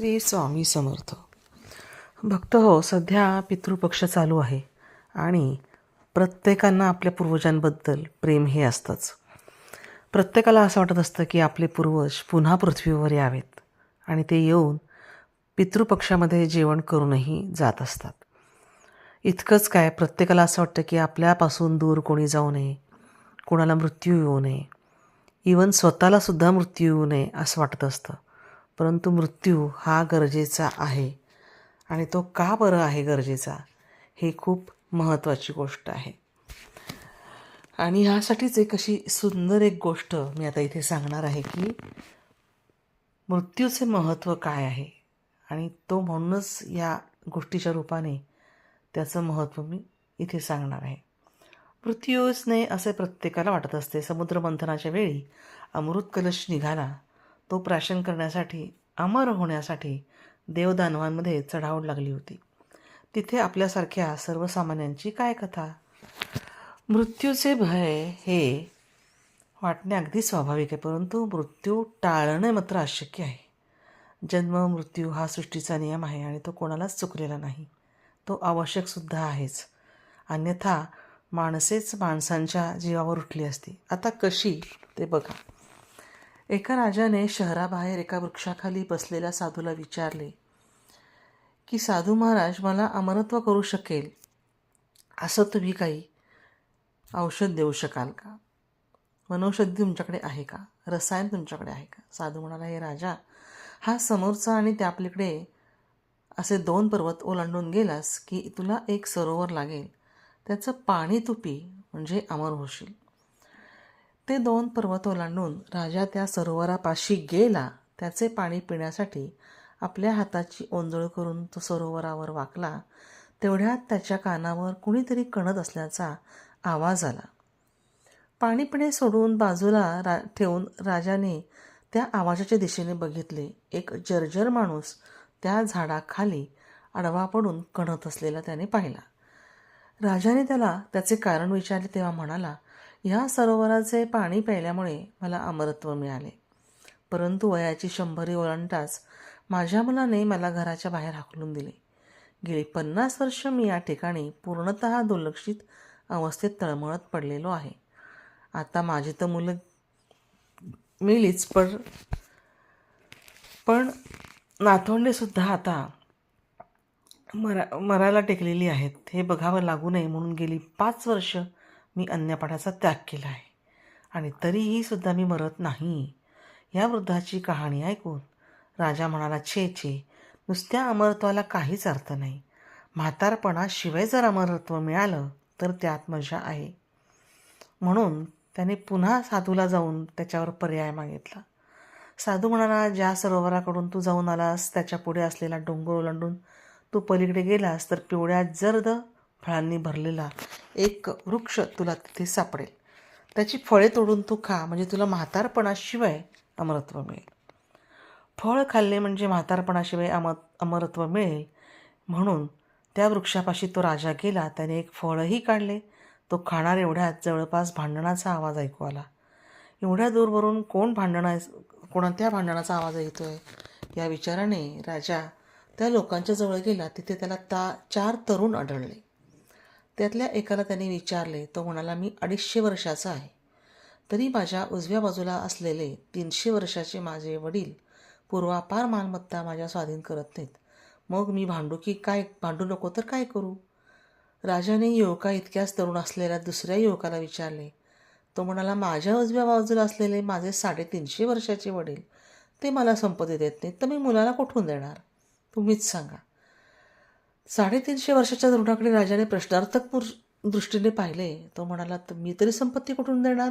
श्री स्वामी समर्थ. भक्त हो सध्या पितृपक्ष चालू आहे आणि प्रत्येकांना आपल्या पूर्वजांबद्दल प्रेम हे असतंच. प्रत्येकाला असं वाटत असतं की आपले पूर्वज पुन्हा पृथ्वीवर यावेत आणि ते येऊन पितृपक्षामध्ये जेवण करूनही जात असतात. इतकंच काय प्रत्येकाला असं वाटतं की आपल्यापासून दूर कोणी जाऊ नये कोणाला मृत्यू येऊ नये. इवन स्वतःलासुद्धा मृत्यू येऊ नये असं वाटत असतं. परंतु मृत्यू हा गरजेचा आहे. आणि तो का बरं आहे गरजेचा हे खूप महत्त्वाची गोष्ट आहे. आणि ह्यासाठीच एक अशी सुंदर एक गोष्ट मी आता इथे सांगणार आहे की मृत्यूचे महत्त्व काय आहे? आणि तो म्हणूनच या गोष्टीच्या रूपाने त्याचं महत्त्व मी इथे सांगणार आहे. मृत्यूसने नये असे प्रत्येकाला वाटत असते. समुद्रमंथनाच्या वेळी अमृत कलश निघाला तो प्राशन करण्यासाठी अमर होण्यासाठी देवदानवांमध्ये चढावड लागली होती. तिथे आपल्यासारख्या सर्वसामान्यांची काय कथा? मृत्यूचे भय हे वाटणे अगदी स्वाभाविक आहे परंतु मृत्यू टाळणे मात्र अशक्य आहे. जन्म मृत्यू हा सृष्टीचा नियम आहे आणि तो कोणालाच चुकलेला नाही. तो आवश्यकसुद्धा आहेच. अन्यथा माणसेच माणसांच्या जीवावर उठली असती. आता कशी? ते बघा. एका राजाने शहराबाहेर एका वृक्षाखाली बसलेल्या साधूला विचारले की साधू महाराज मला अमरत्व करू शकेल? असं तुम्ही काही औषध देऊ शकाल का? वनौषधी तुमच्याकडे आहे का? रसायन तुमच्याकडे आहे का? साधू म्हणाला हे राजा हा समोरचा आणि त्यापलीकडे असे दोन पर्वत ओलांडून गेलास की तुला एक सरोवर लागेल. त्याचं पाणी तुपी म्हणजे अमर होशील. ते दोन पर्वत ओलांडून राजा त्या सरोवरापाशी गेला त्याचे पाणी पिण्यासाठी आपल्या हाताची ओंजळ करून तो सरोवरावर वाकला तेवढ्यात त्याच्या कानावर कुणीतरी कणत असल्याचा आवाज आला. पाणी पिणे सोडून बाजूला रा ठेवून राजाने त्या आवाजाच्या दिशेने बघितले. एक जर्जर माणूस त्या झाडाखाली आडवा पडून कणत असलेला त्याने पाहिला. राजाने त्याला त्याचे कारण विचारले तेव्हा म्हणाला ह्या सरोवराचे पाणी प्यायल्यामुळे मला अमरत्व मिळाले. परंतु वयाची शंभरी ओलांडताच माझ्या मुलाने मला घराच्या बाहेर हाकलून दिले. गेली पन्नास वर्ष मी या ठिकाणी पूर्णत दुर्लक्षित अवस्थेत तळमळत पडलेलो आहे. आता माझी तर मुलं मिळलीच पण पण नातवंडेसुद्धा आता मरा मरायला टेकलेली आहेत. हे बघावं लागू नये म्हणून गेली पाच वर्ष मी अन्नपाठाचा त्याग केला आहे. आणि तरीही सुद्धा मी मरत नाही. या वृद्धाची कहाणी ऐकून राजा म्हणाला छे छे नुसत्या अमरत्वाला काहीच अर्थ नाही. म्हातारपणाशिवाय जर अमरत्व मिळालं तर त्यात मजा आहे. म्हणून त्याने पुन्हा साधूला जाऊन त्याच्यावर पर्याय मागितला. साधू म्हणाला ज्या सरोवराकडून तू जाऊन आलास त्याच्या पुढे असलेला डोंगर ओलांडून तू पलीकडे गेलास तर पिवळ्या जर्द फळांनी भरलेला एक वृक्ष तुला तिथे सापडेल. त्याची फळे तोडून तू खा. म्हणजे तुला म्हातारपणाशिवाय अमरत्व मिळेल. फळ खाल्ले म्हणजे म्हातारपणाशिवाय अम अमरत्व मिळेल. म्हणून त्या वृक्षापाशी तो राजा गेला. त्याने एक फळही काढले. तो खाणार एवढ्यात जवळपास भांडणाचा आवाज ऐकू आला. एवढ्या दूरवरून कोण भांडणा कोणत्या भांडणाचा आवाज येतो आहे या विचाराने राजा त्या लोकांच्या जवळ गेला. तिथे त्याला ता चार तरुण आढळले. त्यातल्या एकाला त्याने विचारले तो म्हणाला मी अडीचशे वर्षाचा आहे. तरी माझ्या उजव्या बाजूला असलेले तीनशे वर्षाचे माझे वडील पूर्वापार मालमत्ता माझ्या स्वाधीन करत नाहीत. मग मी भांडू की काय भांडू नको तर काय करू? राजाने युवका इतक्याच तरुण असलेल्या दुसऱ्या युवकाला विचारले तो म्हणाला माझ्या उजव्या बाजूला असलेले माझे साडेतीनशे वर्षाचे वडील ते मला संपत्ती देत नाहीत तर मी मुलाला कुठून देणार? तुम्हीच सांगा. साडेतीनशे वर्षाच्या तरुणाकडे राजाने प्रश्नार्थक दृष्टीने पाहिले. तो म्हणाला तर मी तरी संपत्ती कुठून देणार?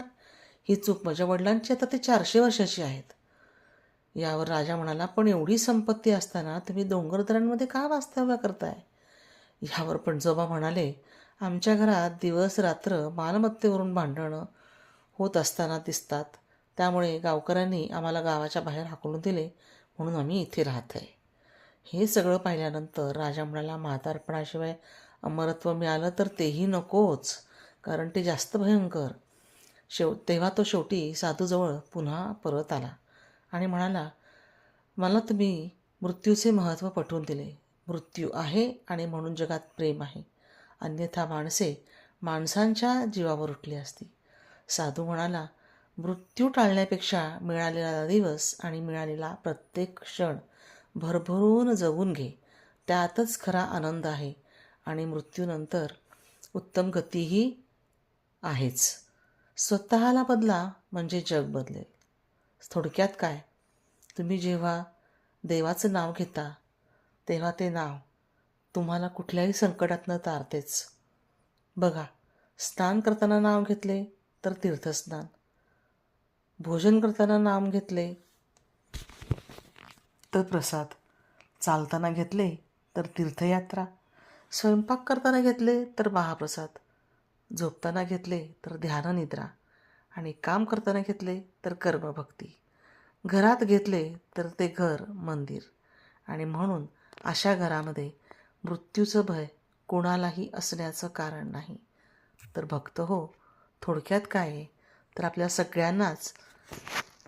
ही चूक माझ्या वडिलांची. आता ते चारशे वर्षाची आहेत. यावर राजा म्हणाला पण एवढी संपत्ती असताना तुम्ही डोंगरदऱ्यांमध्ये का वास्तव्य करताय? ह्यावर पणजोबा म्हणाले आमच्या घरात दिवस रात्र मालमत्तेवरून भांडणं होत असताना दिसतात. त्यामुळे गावकऱ्यांनी आम्हाला गावाच्या बाहेर हाकलून दिले. म्हणून आम्ही इथे राहत आहे हे सगळं पाहिल्यानंतर राजा म्हणाला म्हातारपणाशिवाय अमरत्व मिळालं तर तेही नकोच कारण ते जास्त भयंकर. शेव तेव्हा तो शेवटी साधूजवळ पुन्हा परत आला आणि म्हणाला मला तुम्ही मृत्यूचे महत्त्व पटवून दिले. मृत्यू आहे आणि म्हणून जगात प्रेम आहे. अन्यथा माणसे माणसांच्या जीवावर उठली असती. साधू म्हणाला मृत्यू टाळण्यापेक्षा मिळालेला दिवस आणि मिळालेला प्रत्येक क्षण भरभरून जगून घे. त्यातच खरा आनंद आहे आणि मृत्यूनंतर उत्तम गतीही आहेच. स्वतःला बदला म्हणजे जग बदलेल. थोडक्यात काय? तुम्ही जेव्हा देवाचं नाव घेता तेव्हा ते नाव तुम्हाला कुठल्याही संकटातनं तारतेच. बघा स्नान करताना नाव घेतले तर तीर्थस्नान. भोजन करताना नाम घेतले तर प्रसाद चालताना घेतले तर तीर्थयात्रा. स्वयंपाक करताना घेतले तर महाप्रसाद. झोपताना घेतले तर ध्याननिद्रा. आणि काम करताना घेतले तर कर्मभक्ती. घरात घेतले तर ते घर मंदिर. आणि म्हणून अशा घरामध्ये मृत्यूचं भय कोणालाही असण्याचं कारण नाही. तर भक्त हो थोडक्यात काय आहे? तर आपल्या सगळ्यांनाच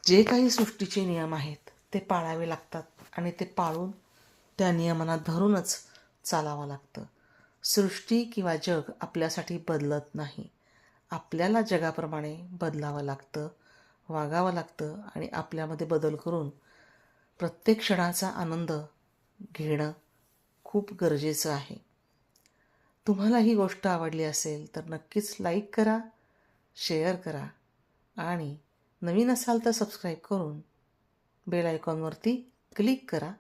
जे काही सृष्टीचे नियम आहेत ते पाळावे लागतात. आणि ते पाळून त्या नियमांना धरूनच चालावं लागतं. सृष्टी किंवा जग आपल्यासाठी बदलत नाही. आपल्याला जगाप्रमाणे बदलावं लागतं वागावं लागतं आणि आपल्यामध्ये बदल करून प्रत्येक क्षणाचा आनंद घेणं खूप गरजेचं आहे. तुम्हाला ही गोष्ट आवडली असेल तर नक्कीच लाईक करा शेअर करा आणि नवीन असाल तर सबस्क्राईब करून बेल आयकॉनवरती क्लिक करा.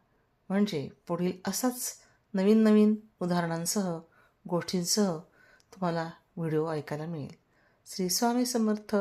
म्हणजे पुढील असाच नवीन नवीन उदाहरणांसह गोष्टींसह तुम्हाला व्हिडिओ ऐकायला मिळेल. श्री स्वामी समर्थ.